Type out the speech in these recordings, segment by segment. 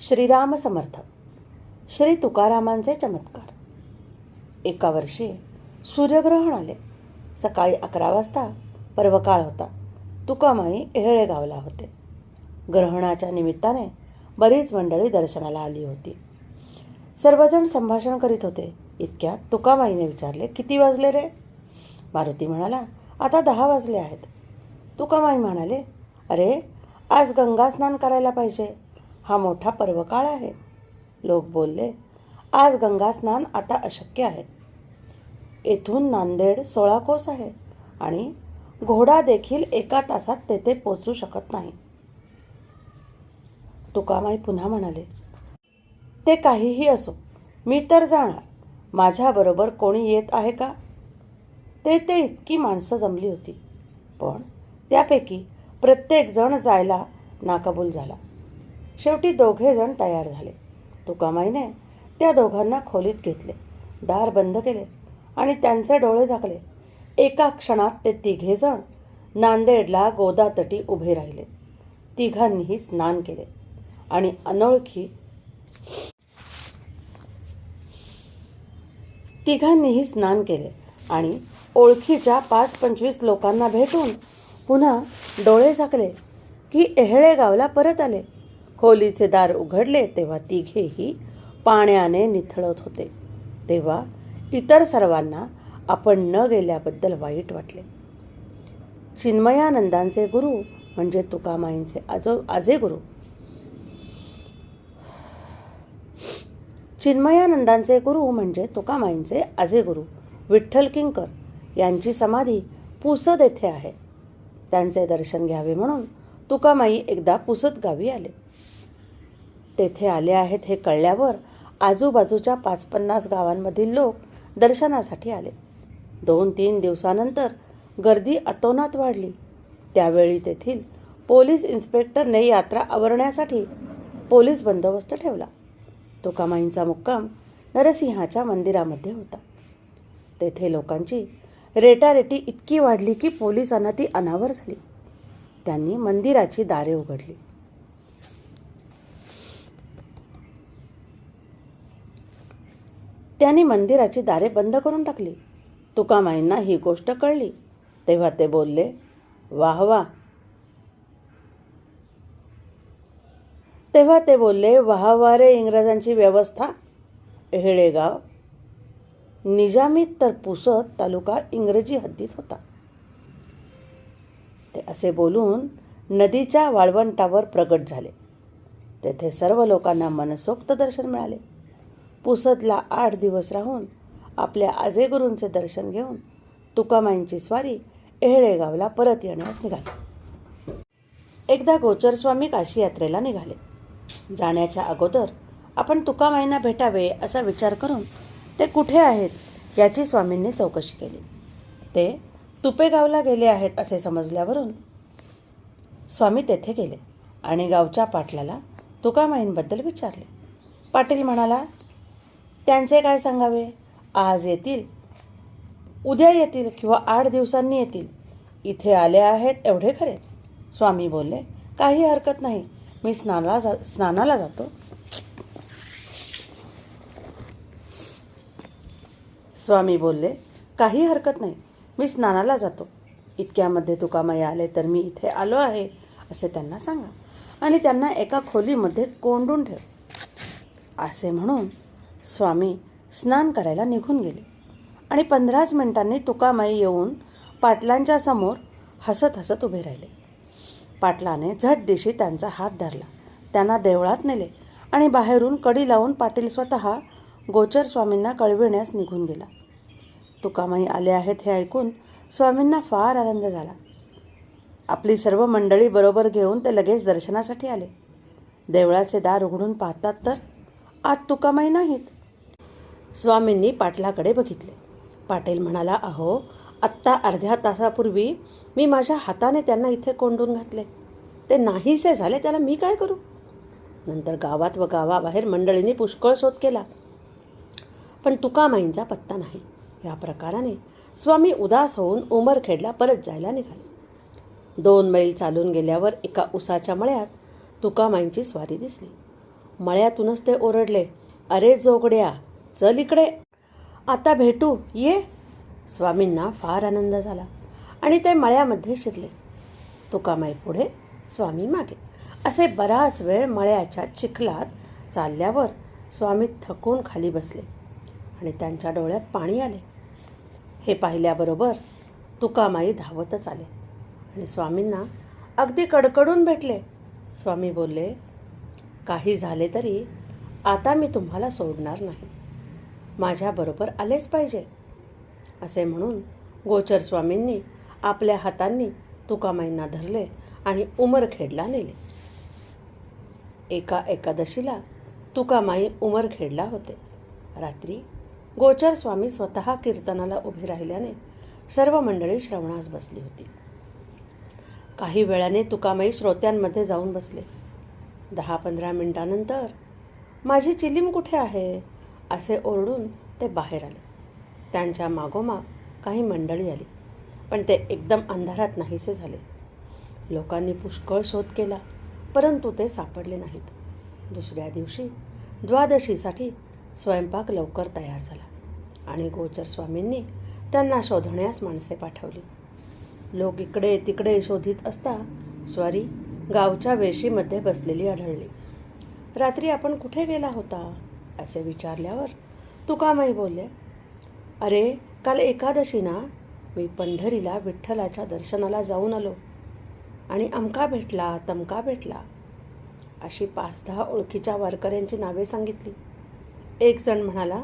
श्रीराम समर्थ. श्री तुकारामांचे चमत्कार. एका वर्षी सूर्यग्रहण आले. सकाळी अकरा वाजता पर्वकाळ होता. तुकामाई एहळे गावला होते. ग्रहणाच्या निमित्ताने बरीच मंडळी दर्शनाला आली होती. सर्वजण संभाषण करीत होते. इतक्यात तुकामाईने विचारले किती वाजले रे? मारुती म्हणाला आता दहा वाजले आहेत. तुकामाई म्हणाले अरे आज गंगा स्नान करायला पाहिजे. हा मोठा पर्वकाळ आहे. लोक बोलले आज गंगा स्नान आता अशक्य आहे. येथून नांदेड सोळा कोस आहे आणि घोडा देखील एका तासात तेथे पोचू शकत नाही. तुकामाई पुन्हा म्हणाले ते काहीही असो मी तर जाणार. माझ्याबरोबर कोणी येत आहे का? ते ते इतकी माणसं जमली होती पण त्यापैकी प्रत्येकजण जायला नाकबूल झाला. शेवटी दोघे जण तयार झाले. तुकामाईने त्या दोघांना खोलीत घेतले दार बंद केले आणि त्यांचे डोळे झाकले. एका क्षणात ते तिघेजण नांदेडला गोदातटी उभे राहिले. तिघांनीही स्नान केले आणि अनोळखी तिघांनीही स्नान केले आणि ओळखीच्या पाच पंचवीस लोकांना भेटून पुन्हा डोळे झाकले की एहळे गावला परत आले. खोलीचे दार उघडले तेव्हा तिघेही पाण्याने निथळत होते. तेव्हा इतर सर्वांना आपण न गेल्याबद्दल वाईट वाटले. चिन्मयानंदांचे गुरु म्हणजे तुकामाईंचे आजो आजे गुरु. चिन्मयानंदांचे गुरु म्हणजे तुकामाईंचे आजे गुरु. विठ्ठल किंकर यांची समाधी पुसद येथे आहे. त्यांचे दर्शन घ्यावे म्हणून तुकामाई एकदा पुसद गावी आले. तेथे आले आहेत हे कळल्यावर आजूबाजूच्या पाच पन्नास गावांमधील लोक दर्शनासाठी आले. दोन तीन दिवसानंतर गर्दी अतोनात वाढली. त्यावेळी तेथील पोलीस इन्स्पेक्टरने यात्रा आवरण्यासाठी पोलीस बंदोबस्त ठेवला. तुकामाईंचा मुक्काम नरसिंहाच्या मंदिरामध्ये होता. तेथे लोकांची रेटारेटी इतकी वाढली की पोलिसांना ती अनावर झाली. त्यांनी मंदिराची दारे उघडली. त्यांनी मंदिराची दारे बंद करून टाकली. तुकामाईंना ही गोष्ट कळली. तेव्हा ते बोलले वाह वा तेव्हा ते बोलले वाह वा रे इंग्रजांची व्यवस्था. हेळेगाव निजामीत तर पुसत तालुका इंग्रजी हद्दीत होता. ते असे बोलून नदीच्या वाळवंटावर प्रगट झाले. तेथे सर्व लोकांना मनसोक्त दर्शन मिळाले. पुसदला आठ दिवस राहून आपल्या आजेगुरूंचे दर्शन घेऊन तुकामाईंची स्वारी एहळेगावला परत येण्यास निघाली. एकदा गोचरस्वामी काशी यात्रेला निघाले. जाण्याच्या अगोदर आपण तुकामाईंना भेटावे असा विचार करून ते कुठे आहेत याची स्वामींनी चौकशी केली. ते तुपेगावला गेले आहेत असे समजल्यावरून स्वामी तेथे गेले आणि गावच्या पाटलाला तुकामाईंबद्दल विचारले. पाटील म्हणाला त्यांचे काय सांगावे? आज येतील. उद्या येतील किंवा आठ दिवसांनी येतील. इथे आले आहेत एवढे खरे. स्वामी बोलले काही हरकत नाही. मी स्नानाला जा स्नानाला जातो. स्वामी बोलले काही हरकत नाही. मी स्नानाला जातो. इतक्यामध्ये तुकामाई आले तर मी इथे आलो आहे असे त्यांना सांगा. आणि त्यांना एका खोलीमध्ये कोंडून ठेव. असे म्हणून स्वामी स्नान करायला निघून गेले. आणि पंधराच मिनिटांनी तुकामाई येऊन पाटलांच्या समोर हसत हसत उभे राहिले. पाटलाने झट दिशी त्यांचा हात धरला. त्यांना देवळात नेले आणि बाहेरून कडी लावून पाटील स्वतः गोचर स्वामींना कळविण्यास निघून गेला. तुकामाई आले आहेत हे ऐकून स्वामींना फार आनंद झाला. आपली सर्व मंडळी बरोबर घेऊन ते लगेच दर्शनासाठी आले. देवळाचे दार उघडून पाहतात तर आत तुकामाई नाहीत. स्वामींनी पाटलाकडे बघितले. पाटील म्हणाला अहो आत्ता अर्ध्या तासापूर्वी मी माझ्या हाताने त्यांना इथे कोंडून घातले. ते नाहीसे झाले त्याला मी काय करू? नंतर गावात व गावाबाहेर मंडळींनी पुष्कळ शोध केला. पण तुकामाईंचा पत्ता नाही. या प्रकाराने स्वामी उदास होऊन उमरखेडला परत जायला निघाले. दोन मैल चालून गेल्यावर एका उसाच्या मळ्यात तुकामाईंची स्वारी दिसली. मळ्यातूनच ते ओरडले अरे जोगड्या चल इकडे. आता भेटू. ये. स्वामींना फार आनंद झाला आणि ते मळ्यामध्ये शिरले. तुकामाई पुढे स्वामी मागे. असे बराच वेळ मळ्याच्या चिखलात चालल्यावर स्वामी थकून खाली बसले आणि त्यांच्या डोळ्यात पाणी आले. हे पाहिल्याबरोबर तुकामाई धावतच आले आणि स्वामींना अगदी कडकडून भेटले. स्वामी बोलले काही झाले तरी आता मी तुम्हाला सोडणार नाही. माझ्याबरोबर आलेच पाहिजे असे म्हणून गोचर स्वामींनी आपल्या हातांनी तुकामाईंना धरले आणि उमरखेडला नेले. एका एकादशीला तुकामाई उमरखेडला होते. रात्री गोचर स्वामी स्वतः कीर्तनाला उभे राहिल्याने सर्व मंडळी श्रवणास बसली होती. काही वेळाने तुकामाई श्रोत्यांमध्ये जाऊन बसले. दहा पंधरा मिनिटानंतर माझी चिलीम कुठे आहे? असे ओरडून ते बाहेर आले. त्यांच्या मागोमाग काही मंडळी आली पण ते एकदम अंधारात नाहीसे झाले. लोकांनी पुष्कळ शोध केला परंतु ते सापडले नाहीत. दुसऱ्या दिवशी द्वादशीसाठी स्वयंपाक लवकर तयार झाला आणि गोचर स्वामींनी त्यांना शोधण्यास माणसे पाठवली. लोक इकडे तिकडे शोधित असता स्वारी गावच्या वेशीमध्ये बसलेली आढळली. रात्री आपण कुठे गेला होता? असे विचारल्यावर तुकामाई बोलले अरे काल एकादशी ना मी पंढरीला विठ्ठलाच्या दर्शनाला जाऊन आलो आणि अमका भेटला तमका भेटला. अशी पाच दहा ओळखीच्या वारकऱ्यांची नावे सांगितली. एक जण म्हणाला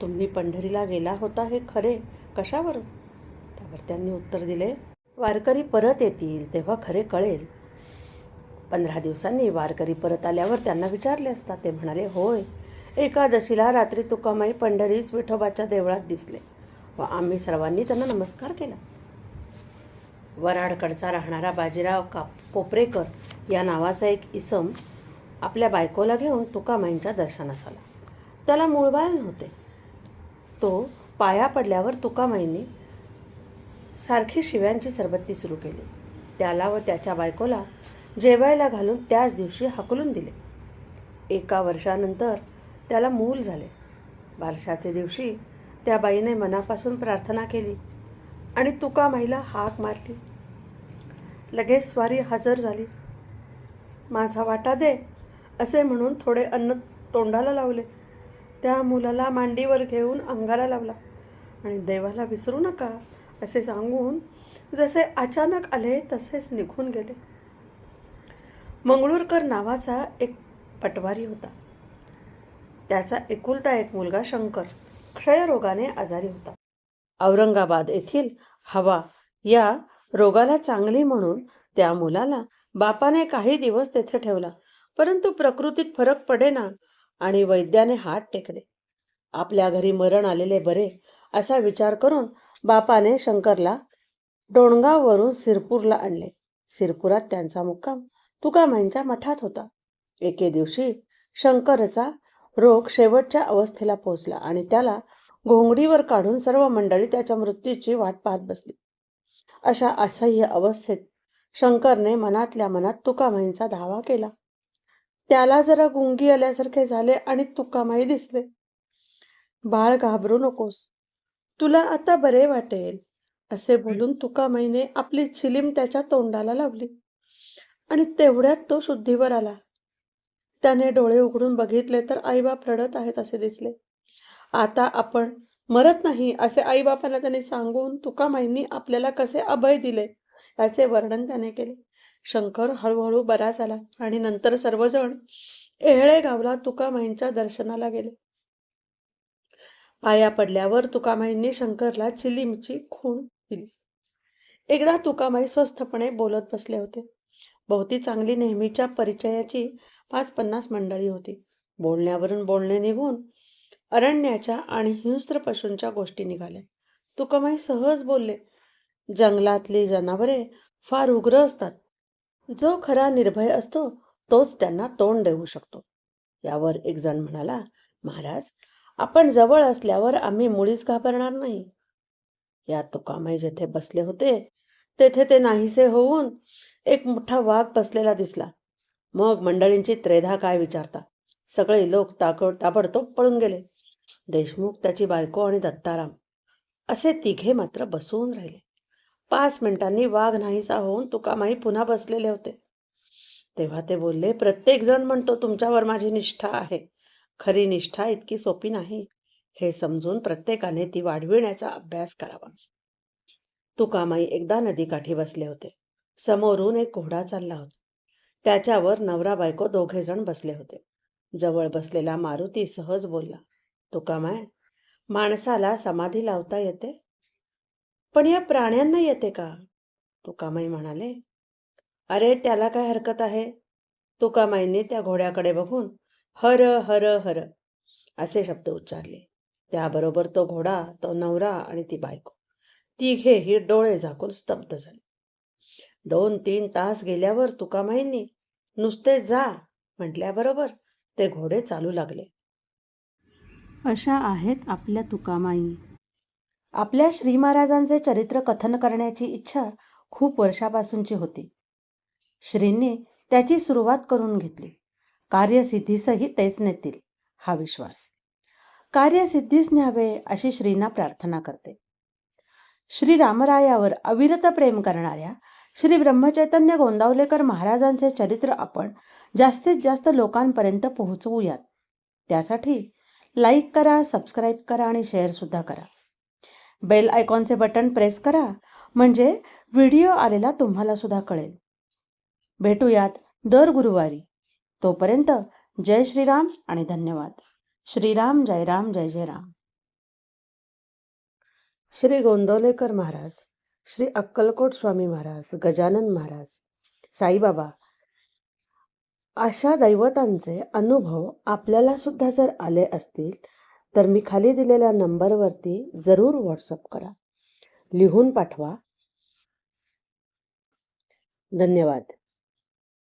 तुम्ही पंढरीला गेला होता हे खरे कशावरून त्यावर त्यांनी उत्तर दिले वारकरी परत येतील तेव्हा खरे कळेल. पंधरा दिवसांनी वारकरी परत आल्यावर त्यांना विचारले असता ते म्हणाले होय एकादशीला रात्री तुकामाई पंढरीस विठोबाच्या देवळात दिसले व आम्ही सर्वांनी त्यांना नमस्कार केला. वराडकडचा राहणारा बाजीराव काप कोपरेकर या नावाचा एक इसम आपल्या बायकोला घेऊन तुकामाईंच्या दर्शनास आला. त्याला मूळबाल नव्हते. तो पाया पडल्यावर तुकामाईंनी सारखी शिव्यांची सरबत्ती सुरू केली. त्याला व त्याच्या बायकोला जेवायला घालून त्याच दिवशी हाकलून दिले. एका वर्षानंतर त्याला मूल झाले. बारशाचे दिवशी त्या बाईने मनापासून प्रार्थना केली आणि तुका माईला हाक मारली. लगेच स्वारी हजर झाली. माझा वाटा दे असे म्हणून थोडे अन्न तोंडाला लावले. त्या मुलाला मांडीवर घेऊन अंगाला लावला. आणि देवाला विसरू नका असे सांगून जसे अचानक आले तसेच निघून गेले. मंगळूरकर नावाचा एक पटवारी होता. त्याचा एकुलता एक मुलगा शंकर. क्षयरोगाने आजारी होता. औरंगाबाद येथील हवा या रोगाला चांगली म्हणून त्या मुलाला बापाने काही दिवस तेथे ठेवला परंतु प्रकृतीत फरक पडेना आणि वैद्याने हात टेकले. आपल्या घरी मरण आलेले बरे असा विचार करून बापाने शंकरला डोणगाववरून सिरपूरला आणले. सिरपुरात त्यांचा मुक्काम तुकामाईंच्या मठात होता. एके दिवशी शंकरचा रोग शेवटच्या अवस्थेला पोहोचला आणि त्याला घोंगडीवर काढून सर्व मंडळी त्याच्या मृत्यूची वाट पाहत बसली. अशा असह्य अवस्थेत शंकरने मनातल्या मनात तुकामाईंचा धावा केला. त्याला जरा गुंगी आल्यासारखे झाले आणि तुकामाई दिसले. बाळ घाबरू नकोस. तुला आता बरे वाटेल असे बोलून तुकामाईने आपली चिलीम त्याच्या तोंडाला लावली. आणि तेवढ्यात तो शुद्धीवर आला. त्याने डोळे उघडून बघितले तर आईबाप रडत आहेत असे दिसले. आता आपण मरत नाही असे आईबापांना त्याने सांगून तुकामाईंनी आपल्याला कसे अभय दिले याचे वर्णन त्याने केले. शंकर हळूहळू बरा झाला आणि नंतर सर्वजण एहळे गावला तुकामाईंच्या दर्शनाला गेले. पाया पडल्यावर तुकामाईंनी शंकरला चिलीमची खूण दिली. एकदा तुकामाई स्वस्थपणे बोलत बसले होते. भोवती चांगली नेहमीच्या परिचयाची पाच पन्नास मंडळी होती. बोलण्यावरून बोलणे निघून अरण्याच्या आणि हिंस्त्र पशूंच्या गोष्टी निघाल्या. तुकामाई सहज बोलले जंगलातली जनावरे फार उग्र असतात. जो खरा निर्भय असतो तोच त्यांना तोंड देऊ शकतो. यावर एक जण म्हणाला महाराज आपण जवळ असल्यावर आम्ही मुळीच घाबरणार नाही. या तुकामाई जेथे बसले होते तेथे ते नाहीसे होऊन एक मोठा वाघ बसलेला दिसला. मग मंडळींची त्रेधा काय विचारता सगळे लोक ताकड ताबडतोब पळून गेले. देशमुख त्याची बायको आणि दत्ताराम असे तिघे मात्र बसवून राहिले. पाच मिनिटांनी वाघ नाहीसा होऊन तुकामाई पुन्हा बसलेले होते. तेव्हा ते बोलले प्रत्येक जण म्हणतो तुमच्यावर माझी निष्ठा आहे. खरी निष्ठा इतकी सोपी नाही. हे समजून प्रत्येकाने ती वाढविण्याचा अभ्यास करावा. तुकामाई एकदा नदीकाठी बसले होते. समोरून एक घोडा चालला होता. त्याच्यावर नवरा बायको दोघे जण बसले होते. जवळ बसलेला मारुती सहज बोलला तुकामाय माणसाला समाधी लावता येते? पण या प्राण्यांना येते का? तुकामाई म्हणाले? अरे त्याला काय हरकत आहे? तुकामाईने त्या घोड्याकडे बघून हर हर हर असे शब्द उच्चारले. त्याबरोबर तो घोडा तो नवरा आणि ती बायको. तिघेही डोळे झाकून स्तब्ध झाले. दोन तीन तास गेल्यावर तुकामाईंनी नुसते जा म्हटल्याबरोबर ते घोडे चालू लागले. अशा आहेत आपल्या तुकामाई. आपल्या श्री महाराजांचे चरित्र कथन करण्याची इच्छा खूप वर्षापासूनची होती. श्रींनी त्याची सुरुवात करून घेतली. कार्यसिद्धीसही तेच नेतील हा विश्वास. कार्यसिद्धीच न्यावे अशी श्रींना प्रार्थना करते. श्री रामरायावर अविरत प्रेम करणाऱ्या श्री ब्रह्मचैतन्य गोंदावलेकर महाराजांचे चरित्र आपण जास्तीत जास्त लोकांपर्यंत पोहोचवूयात. त्यासाठी लाईक करा सबस्क्राईब करा आणि शेअरसुद्धा करा. बेल आयकॉनचे बटन प्रेस करा म्हणजे व्हिडिओ आलेला तुम्हाला सुद्धा कळेल. भेटूयात दर गुरुवारी. तोपर्यंत जय श्रीराम आणि धन्यवाद. श्रीराम जय राम जय जय राम. श्री गोंदवलेकर महाराज श्री अक्कलकोट स्वामी महाराज गजानन महाराज साईबाबा अशा दैवतांचे अनुभव आपल्याला सुद्धा जर आले असतील तर मी खाली दिलेल्या नंबरवरती जरूर व्हॉट्सअप करा. लिहून पाठवा. धन्यवाद.